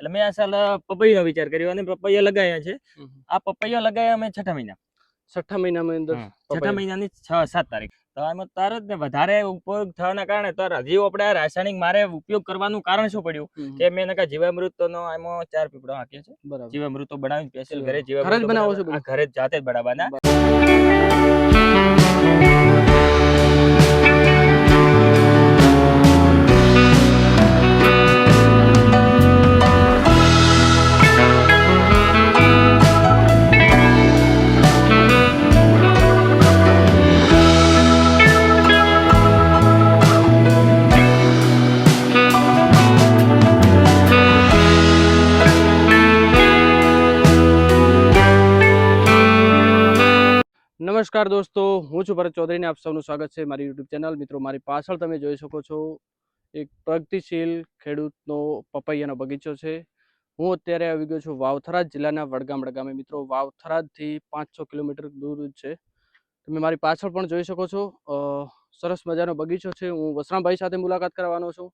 એટલે મેં આ સાલ પપૈયાનો વિચાર કર્યો અને પપૈયા લગાવ્યા છે. આ પપૈયા લગાવ્યા મેં છઠ્ઠા મહિના. છઠ્ઠા મહિનામાં અંદર છઠ્ઠા મહિનાની છ સાત તારીખ. તો આમાં તરત ને વધારે ઉપયોગ થવાના કારણે તાર હજી આપણે આ રાસાયણિક મારે ઉપયોગ કરવાનું કારણ શું પડ્યું? કે મેં નકા જીવામૃતનો આમાં ચાર પીપળો હાંક્યા છે. બરાબર. જીવામૃતો બનાવી સ્પેશિયલ ઘરે ઘરે બનાવો છો ઘરે જાતે જ બનાવવાના. નમસ્કાર દોસ્તો, હું છું ભરત ચૌધરીને આપ સૌનું સ્વાગત છે મારી યુટ્યુબ ચેનલ. મિત્રો, મારી પાછળ તમે જોઈ શકો છો એક પ્રગતિશીલ ખેડૂતનો પપૈયાનો બગીચો છે. હું અત્યારે આવી ગયો છું વાવથરા જિલ્લાના વડગામડા ગામે મિત્રો વાવથરાજથી પાંચ છ કિલોમીટર દૂર છે. તમે મારી પાછળ પણ જોઈ શકો છો સરસ મજાનો બગીચો છે. હું વસરામભાઈ સાથે મુલાકાત કરવાનો છું.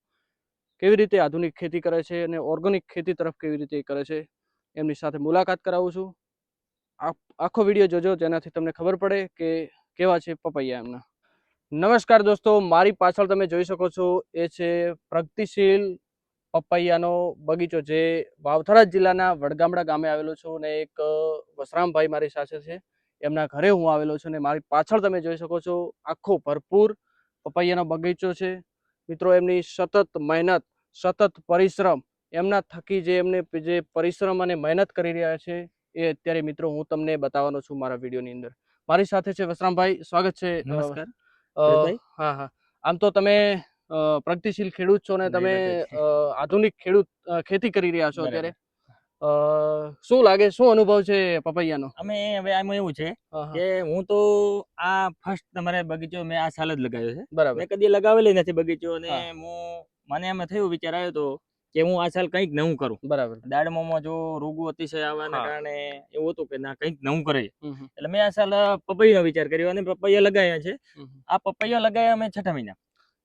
કેવી રીતે આધુનિક ખેતી કરે છે અને ઓર્ગેનિક ખેતી તરફ કેવી રીતે કરે છે, એમની સાથે મુલાકાત કરાવું છું. આખો વીડિયો જોજો જેનાથી તમને ખબર પડે કે કેવા છે પપૈયા એમના. નમસ્કાર દોસ્તો, મારી પાછળ તમે જોઈ શકો છો, એ છે પ્રગતિશીલ પપૈયાનો બગીચો જે વાવથરા જિલ્લાના વડગામડા ગામે આવેલો છું અને એક વસરામભાઈ મારી સાથે છે. એમના ઘરે હું આવેલો છું અને મારી પાછળ તમે જોઈ શકો છો આખો ભરપૂર પપૈયાનો બગીચો છે. મિત્રો, એમની સતત મહેનત, સતત પરિશ્રમ, એમના થકી જે એમને જે પરિશ્રમ અને મહેનત કરી રહ્યા છે એ અત્યારે મિત્રો હું તમને બતાવવાનો છું મારા વિડીયોની અંદર. મારી સાથે છે વસરામભાઈ. સ્વાગત છે. નમસ્કાર. હા હા. આમ તો તમે પ્રગતિશીલ ખેડૂત છો ને તમે આધુનિક ખેડૂત ખેતી કરી રહ્યા છો અત્યારે. શું લાગે? શું અનુભવ છે પપૈયાનો? અમે હવે આમાં એવું છે કે હું તો આ ફર્સ્ટ તમારે બગીચો મેં આ સાલ જ લગાવ્યો છે. બરાબર. મેં કદી લગાવેલી નથી બગીચો અને હું મને એમ થયું વિચાર આવ્યો તો કે હું આ સાલ કંઈક નવું કરું. બરાબર. દાડમોમાં જો રોગો અતિશય આવવાના કારણે એવું હતું કે ના કંઈક નવું કરે એટલે મેં આ સાલ પપૈયાનો વિચાર કર્યો અને પપૈયા લગાવ્યા છે. આ પપૈયા લગાવ્યા મેં છઠ્ઠા મહિના.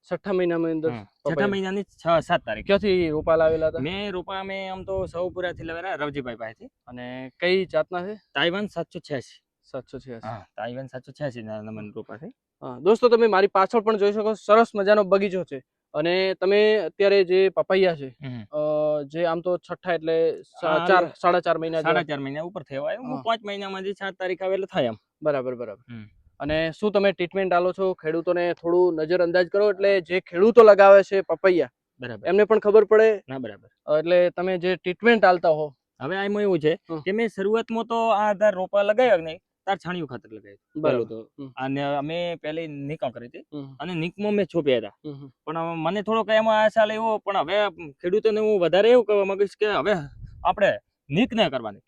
છઠ્ઠા મહિનામાં અંદર છઠ્ઠા મહિનાની છ સાત તારીખ. ક્યાંથી રોપા લાવેલા હતા? મેં રોપા મેં આમ તો સૌપુરાથી લેવાના રવજીભાઈ પાસેથી. અને કઈ જાતના છે? તાઇવાન સાતસો છ્યાસી. સાતસો છે હા તાઇવાન સાતસો છ્યાસી ના રોપા છે દોસ્તો તમે મારી પાછળ પણ જોઈ શકો સરસ મજાનો બગીચો છે. અને તમે અત્યારે જે પપૈયા છે જે આમ તો છઠ્ઠા એટલે ચાર સાડા ચાર મહિના સાડા ચાર મહિના ઉપર થયા હું પાંચ મહિનામાં જે સાત તારીખ આવે એટલે થાય એમ. બરાબર બરાબર. અને શું તમે ટ્રીટમેન્ટ આલો છો? ખેડૂતોને થોડું નજર અંદાજ કરો એટલે જે ખેડૂતો લગાવે છે પપૈયા બરાબર. એમને પણ ખબર પડે? ના બરાબર. એટલે તમે જે ટ્રીટમેન્ટ આલતા હો. હવે આમાં એવું છે કે મેં શરૂઆતમાં તો આ આધાર રોપા લગાવ્યા નહીં? તાર છાણિયું ખાતર લગાવ્યું બરાબર. તો. અને અમે પહેલી નિકા કરી હતી. અને નિકમાં મેં છોપ્યા હતા. પણ મને થોડોક એમાં આશા એવો પણ હવે ખેડૂતોને હું વધારે એવું કહેવા માંગીશ કે હવે આપણે નીક ના કરવાની.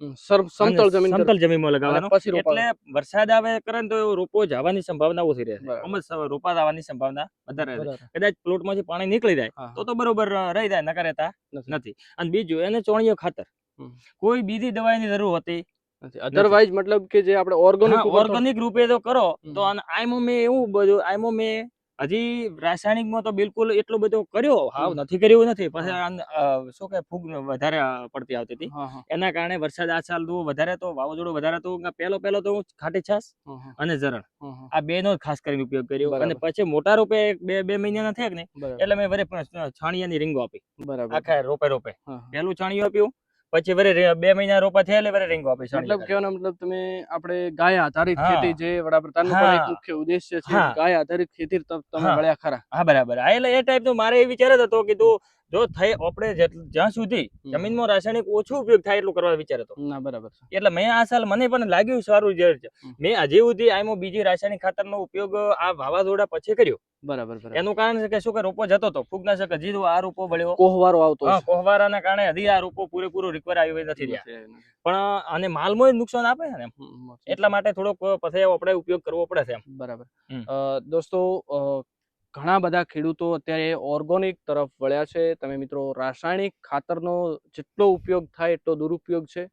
અને જમીન સમતલ જમીનમાં લગાવવાનો. એટલે વરસાદ આવે કરે ને તો રોપો જવાની સંભાવના ઓછી રહે. સ- રોપા જવાની સંભાવના વધારે રહે. કદાચ પ્લોટમાંથી પાણી નીકળી જાય તો તો બરોબર રહી જાય નકર રહેતા નથી. અને બીજું એને ચોણિયો ખાતર. કોઈ બીજી દવાઈની જરૂર હોતી અધરવાઇઝ મતલબ કે જે આપણે ઓર્ગેનિક ઓર્ગેનિક રૂપે તો કરો. તો આઈમો મેં એવું બધું આઈમો મેં હજી રાસાયણિકમાં તો બિલકુલ એટલો બધો કર્યો હાવ નથી કર્યો નથી. પછી શું કે ફૂગ વધારે પડતી આવતી હતી. એના કારણે વરસાદ આ સાલ તો વધારે તો વાવાઝોડું વધારે તો પહેલો પહેલો તો હું ખાટી છાસ અને હા. આ બે નો ખાસ કરીને ઉપયોગ કર્યો. અને પછી મોટા રોપે બે બે મહિનાના થયા કે ને એટલે મેં વરે છાણિયાની રીંગો આપી. બરાબર. આખા રોપે રોપે. પહેલું છાણિયું આપ્યું. પછી વરે બે મહિના રોપા થયા એટલે વરે રીંગો છે મતલબ કેવાનો મતલબ તમે આપણે ગાય આધારિત ખેતી જે વડાપ્રધાનનો પણ એક મુખ્ય ઉદ્દેશ્ય છે. ગાય આધારિત ખેતી તમે. વળ્યા ખરા. હા બરાબર. એટલે એ ટાઈપનું મારે એ વિચાર હતો કે તું જો થઈ આપણે જ્યાં સુધી જમીનમાં રાસાયણિક ઓછો ઉપયોગ થાય એટલું કરવા વિચાર હતો ના બરાબર એટલે મેં આ સાલ મને પણ લાગ્યું સારું જે છે. મેં હજી સુધી આમાં બીજી રાસાયણિક ખાતરનો ઉપયોગ આ વાવાઝોડા પછી કર્યો. બરાબર એનું કારણ છે કે શું કે રોપો જતો હતો ફૂગનાશક હજી આ રોપો બળ્યો કોહવારો આવતો હા કોહવારાના કારણે હજી આ રોપો પૂરેપૂરો રિકવર આવ્યો નથી. પણ અને માલમાં નુકસાન આપે છે ને. એટલા માટે થોડોક પછી આપણે ઉપયોગ કરવો પડે છે બરાબર. દોસ્તો ઘણા બધા ખેડૂતો અત્યારે ઓર્ગોનિક તરફ વળ્યા છે. તમે મિત્રો રાસાયણિક ખાતરનો જેટલો ઉપયોગ થાય એટલો દુરુપયોગ છે.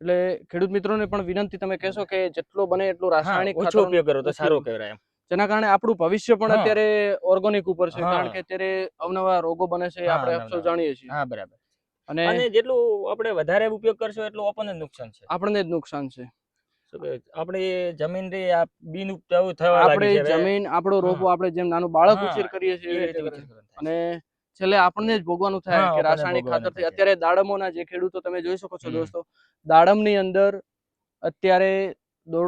એટલે ખેડૂત મિત્રોને પણ વિનંતી તમે કહેશો કે જેટલો બને એટલો રાસાયણિક ઓછો ઉપયોગ કરો તો સારો. કહેવાય જેના કારણે આપણું ભવિષ્ય પણ અત્યારે ઓર્ગોનિક ઉપર છે. કારણ કે અત્યારે અવનવા રોગો બને છે આપણે અક્ષર સૌ જાણીએ છીએ. હા બરાબર. અને જેટલું આપણે વધારે ઉપયોગ કરશો એટલું આપણને નુકસાન છે. આપણને જ નુકસાન છે. આપણી જમીન રે આ બિન ઉપજાઉ થવા લાગી છે જમીન આપણો રોપો આપણે જેમ નાનું બાળક ઉછેર કરીએ છીએ. અને છેલ્લે આપણને જ ભોગવાનું થાય કે રાસાયણિક ખાતર ખાતરથી. અત્યારે દાડમોના જે ખેડૂતો તમે જોઈ શકો છો દોસ્તો દોસ્તો દાડમની અંદર અત્યારે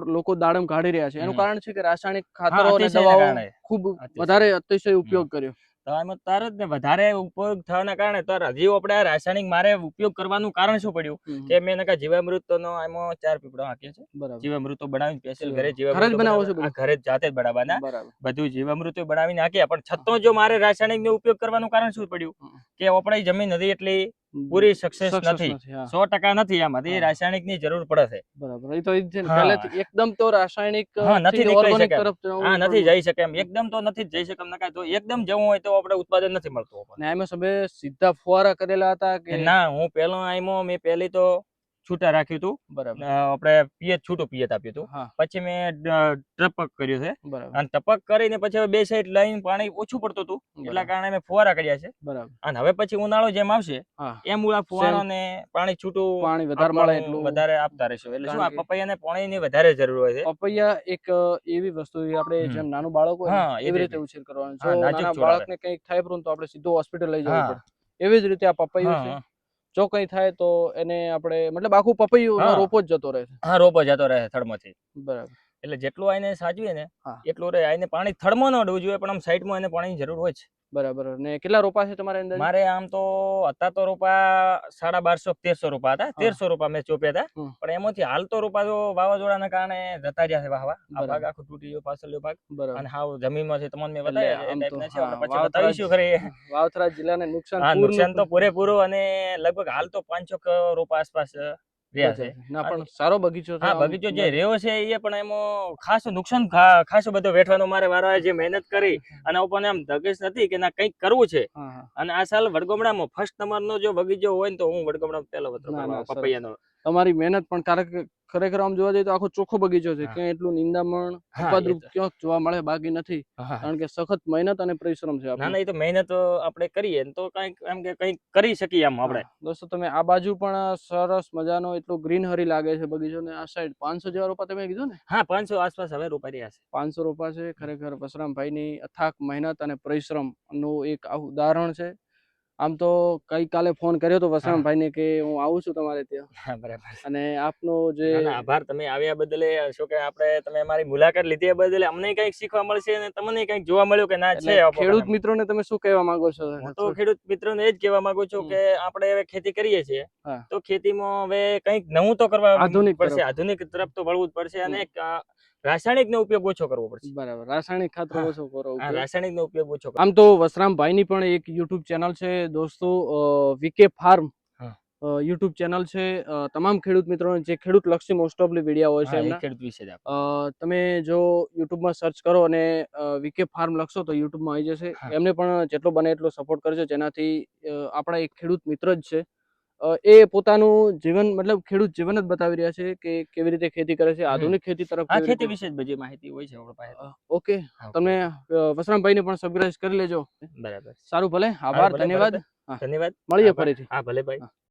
લોકો દાડમ કાઢી રહ્યા છે. એનું કારણ છે કે રાસાયણિક ખાતરો અને દવાઓ ખૂબ વધારે અતિશય ઉપયોગ કર્યો. તો આમાં તરત ને વધારે ઉપયોગ થવાના કારણે તો હજી આપણે રાસાયણિક મારે ઉપયોગ કરવાનું કારણ શું પડ્યું? કે મેં નકા જીવામૃતનો આમાં ચાર પીપળો હાંક્યા છે. બરાબર. જીવામૃતો બનાવી સ્પેશિયલ ઘરે જીવામૃત બનાવો છો ઘરે જાતે જ બનાવવાના. બધું જીવામૃત બનાવીને નાખ્યા પણ છતાં જો મારે રાસાયણિક નો ઉપયોગ કરવાનું કારણ શું પડ્યું? કે આપણી જમીન હતી એટલી પૂરી સક્સેસ નથી. સો ટકા નથી આમાંથી હા. રાસાયણિકની જરૂર પડે છે. બરાબર. એ તો એકદમ તો રાસાયણિક નથી. તરફ હા નથી જઈ શકે એમ. એકદમ તો નથી જઈ શકે એમ નકા તો એકદમ જવું હોય તો આપણે ઉત્પાદન નથી મળતું. ને આમાં સબે સીધા ફુવારા કરેલા હતા કે ના હું પેલો આઈમો મેં પહેલી તો છૂટા રાખ્યું હતું બરાબર. આપણે પિયત છૂટું પિયત આપ્યું હતું પછી મેં ટપક કર્યું છે. અને ટપક કરીને પછી બે સાઈડ લાઈન પાણી ઓછું પડતું હતું એટલા કારણે મેં ફુવારા કર્યા છે. બરાબર. અને હવે પછી ઉનાળો જેમ આવશે હા. એમ ફુવારો ને પાણી છૂટું પાણી વધારે મળે એટલું વધારે આપતા રહેશું. એટલે શું આ કારણ કે- પપૈયાને પાણીની વધારે જરૂર હોય છે? પપૈયા એક એવી વસ્તુ આપણે જેમ નાનું બાળક હોય ને, હા, એવી રીતે. ઉછેર કરવાનો. જો નાના બાળકને કંઈક થાય પરંતુ આપણે સીધો હોસ્પિટલ લઈ જવું પડે. એવી જ રીતે આ પપૈયું છે. હા. જો કંઈ થાય તો એને આપણે મતલબ આખું પપૈયું રોપો જ જતો રહે હા રોપો જતો રહે થડમાંથી. બરાબર. એટલે જેટલું આને સાચવીએ ને એટલું રહે. આને પાણી થડમાં ન અડવું જોઈએ પણ આમ સાઈડમાં એને પાણીની જરૂર હોય છે બરાબર. ને કેટલા રોપા છે તમારે અંદર મારે આમ તો હતા તો રોપા સાડા બારસો તેરસો રૂપા હતા. તેરસો રૂપા મેં ચોપ્યા હતા. પણ એમાંથી હાલ તો રોપા તો વાવાઝોડાના કારણે જતા રહ્યા છે વાહવા. આ ભાગ આખો તૂટી ગયો પાછળનો ભાગ. બરાબર. અને હાવ જમીનમાં છે તમને મેં બતાવ્યા પછી બતાવીશું ખરી વાવથરા જિલ્લાને નુકસાન નુકસાન તો પૂરેપૂરું અને લગભગ હાલ તો પાંચસો ક રોપા આસપાસ રહ્યા છે. ના પણ સારો બગીચો છે હા બગીચો જે રહ્યો છે એ પણ એમાં ખાસ નુકસાન ખાસ બધો વેઠવાનો મારે વારો જે મહેનત કરી અને આપણને આમ ધગશ નથી કે ના કંઈક કરવું છે. અને આ સાલ વડગમડામાં ફર્સ્ટ નંબરનો જો બગીચો હોય ને તો હું વડગમડામાં પહેલો પપૈયાનો. તમારી મહેનત પણ કારણ કે ખરેખર આમ જોવા જઈએ તો આખો ચોખ્ખો બગીચો છે. હા. ક્યાંય એટલું નિંદામણ તો. ક્યાંક જોવા મળે બાકી નથી. કારણ કે સખત મહેનત અને પરિશ્રમ છે ના. ના એ તો મહેનત આપણે કરીએ તો કંઈક એમ કે કંઈક કરી શકીએ આમ આપણે. દોસ્તો તમે આ બાજુ પણ સરસ મજાનો એટલું ગ્રીનહરી લાગે છે બગીચો ને આ સાઈડ પાંચસો જેવા રોપા તમે કીધું ને? હા પાંચસો આસપાસ હવે રોપાઈ રહ્યા છે. પાંચસો રોપા છે. ખરેખર વસરામભાઈની અથાક મહેનત અને પરિશ્રમનું એક આ ઉદાહરણ છે. આમ તો ગઈકાલે ફોન કર્યો હતો વસરામભાઈને કે હું આવું છું તમારે ત્યાં. બરાબર. અને આપનો જે આભાર. તમે આવ્યા બદલે શું કે આપણે તમે અમારી મુલાકાત લીધી બદલે અમને કંઈક શીખવા મળશે અને તમને કંઈક જોવા મળ્યું કે ના છે ખેડૂત મિત્રો મિત્રોને તમે શું કહેવા માંગો છો? તો ખેડૂત મિત્રોને એ જ કહેવા માંગુ છું કે આપણે હવે ખેતી કરીએ છીએ. તો ખેતીમાં હવે કંઈક નવું તો કરવા આધુનિક પડશે. આધુનિક તરફ તો વળવું જ પડશે અને હમ. નો રાસાયણિકનો ઉપયોગ ઓછો કરવો પડશે. બરાબર. રાસાયણિક ખાતર ઓછો કરો રાસાયણિક નો રાસાયણિકનો ઉપયોગ ઓછો આમ તો વસરામભાઈની પણ એક યુટ્યુબ ચેનલ છે દોસ્તો વીકે ફાર્મ યુટ્યુબ ચેનલ છે. તમામ ખેડૂત મિત્રો જે ખેડૂત લક્ષી મોસ્ટ ઓફલી વીડિયો હોય છે એમના. ખેડૂત વિશે તમે જો યુટ્યુબમાં સર્ચ કરો અને વીકે ફાર્મ લખશો તો યુટ્યુબમાં આવી જશે. એમને પણ જેટલો બને એટલો સપોર્ટ કરજો. જેનાથી આપણા એક ખેડૂત મિત્ર જ છે. એ પોતાનું જીવન મતલબ ખેડૂત જીવન જ બતાવી રહ્યા છે કે કેવી રીતે ખેતી કરે છે આધુનિક ખેતી તરફ આ ખેતી વિશે જ બધી માહિતી હોય છે આપણી પાસે. ઓકે. તમે વસરામભાઈ વસરામભાઈને પણ સબસ્ક્રાઇબ કરી લેજો. બરાબર. સારું ભલે. આભાર ધન્યવાદ. ધન્યવાદ. મળીએ ફરીથી. હા ભલે ભાઈ.